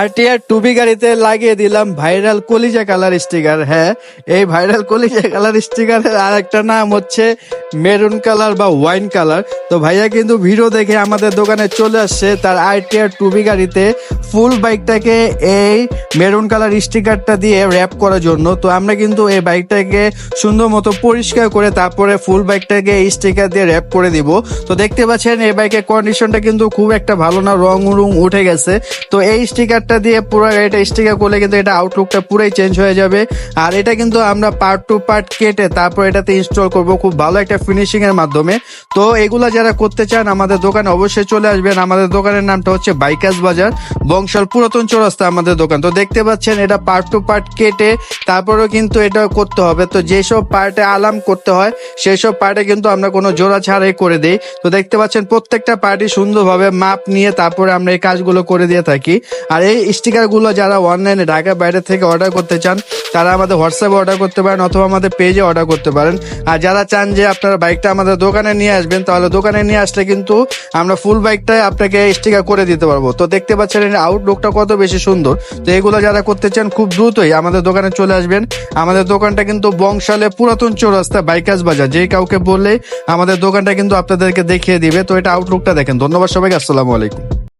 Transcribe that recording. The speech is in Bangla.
আরটিআর টুবি গাড়িতে লাগিয়ে দিলাম ভাইরাল কলিজা কালার স্টিকার। হ্যাঁ এই ভাইরাল কলিজা কালার স্টিকারের আর একটা নাম হচ্ছে মেরুন কালার বা ওয়াইন কালার। তো ভাইয়া কিন্তু ভিডিও দেখে আমাদের দোকানে চলে আসছে তার আরটিআর টুবি গাড়িতে ফুল বাইকটাকে এই মেরুন কালার স্টিকারটা দিয়ে র্যাপ করার জন্য। তো আমরা কিন্তু এই বাইকটাকে সুন্দর মতো পরিষ্কার করে তারপরে ফুল বাইকটাকে এই স্টিকার দিয়ে র্যাপ করে দিব। তো দেখতে পাচ্ছেন এই বাইকের কন্ডিশনটা কিন্তু খুব একটা ভালো না, রং রুং উঠে গেছে। তো এই স্টিকারটা দিয়ে পুরো এটা স্টিকার করলে কিন্তু এটা আউটলুকটা পুরাই চেঞ্জ হয়ে যাবে। আর এটা কিন্তু আমরা পার্ট টু পার্ট কেটে তারপর এটাতে ইনস্টল করব। খুব ভালো একটা ফিনিশিং এর মাধ্যমে। তো এগুলা যারা করতে চান আমাদের দোকানে অবশ্যই চলে আসবেন। আমাদের দোকানের নামটা হচ্ছে বাইকাস বাজার, বংশাল পুরাতন চৌরাস্তা আমাদের দোকান। তো দেখতে পাচ্ছেন এটা পার্ট টু পার্ট কেটে তারপরেও কিন্তু এটা করতে হবে। তো যেসব পার্টে আলাম করতে হয় সেই সব পার্টে কিন্তু আমরা কোনো জোড়া ছাড়াই করে দিই। তো দেখতে পাচ্ছেন প্রত্যেকটা পার্টি সুন্দরভাবে মাপ নিয়ে তারপরে আমরা এই কাজগুলো করে দিয়ে থাকি। আর এই স্টিকারগুলো যারা অনলাইনে ঢাকা বাইরে থেকে অর্ডার করতে চান, তারা আমাদের হোয়াটসঅ্যাপে অর্ডার করতে পারেন অথবা আমাদের পেজে অর্ডার করতে পারেন। আর যারা চান যে আপনারা বাইকটা আমাদের দোকানে নিয়ে আসবেন, তাহলে দোকানে নিয়ে আসলে কিন্তু আমরা ফুল বাইকটাই আপনাকে স্টিকার করে দিতে পারব। তো দেখতে পাচ্ছেন এর আউটলুকটা কত বেশি সুন্দর। তো এগুলো যারা করতে চান, খুব দ্রুতই আমাদের দোকানে চলে আসবেন। আমাদের দোকানটা কিন্তু বংশালে পুরাতন চৌরাস্তা, বাইকাস বাজার। যে কাউকে বললেই আমাদের দোকানটা কিন্তু আপনাদেরকে দেখিয়ে দিবে। তো এটা আউটলুকটা দেখেন। ধন্যবাদ সবাইকে। আসসালামু আলাইকুম।